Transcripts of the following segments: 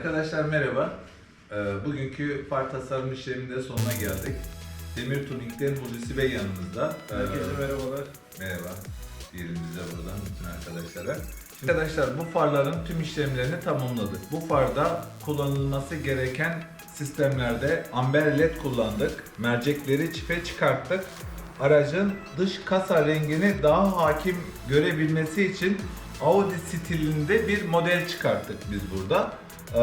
Arkadaşlar merhaba. Ee, bugünkü far tasarım işleminde sonuna geldik. Demir Tuning'den Hulusi Bey yanımızda. Ee, Herkese merhabalar. merhaba. Diyelim bize buradan bütün arkadaşlara. Şimdi arkadaşlar bu farların tüm işlemlerini tamamladık. Bu farda kullanılması gereken sistemlerde amber led kullandık. Mercekleri çipe çıkarttık. Aracın dış kasa rengini daha hakim görebilmesi için Audi stilinde bir model çıkarttık biz burada. Ee,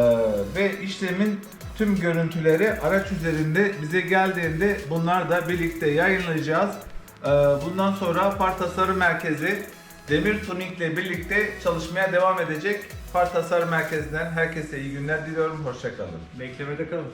ve işlemin tüm görüntüleri araç üzerinde bize geldiğinde bunlar da birlikte yayınlayacağız. Ee, bundan sonra Far Tasarım Merkezi Demir Tuning ile birlikte çalışmaya devam edecek. Far Tasarım Merkezi'nden herkese iyi günler diliyorum. Hoşçakalın. Beklemede kalın.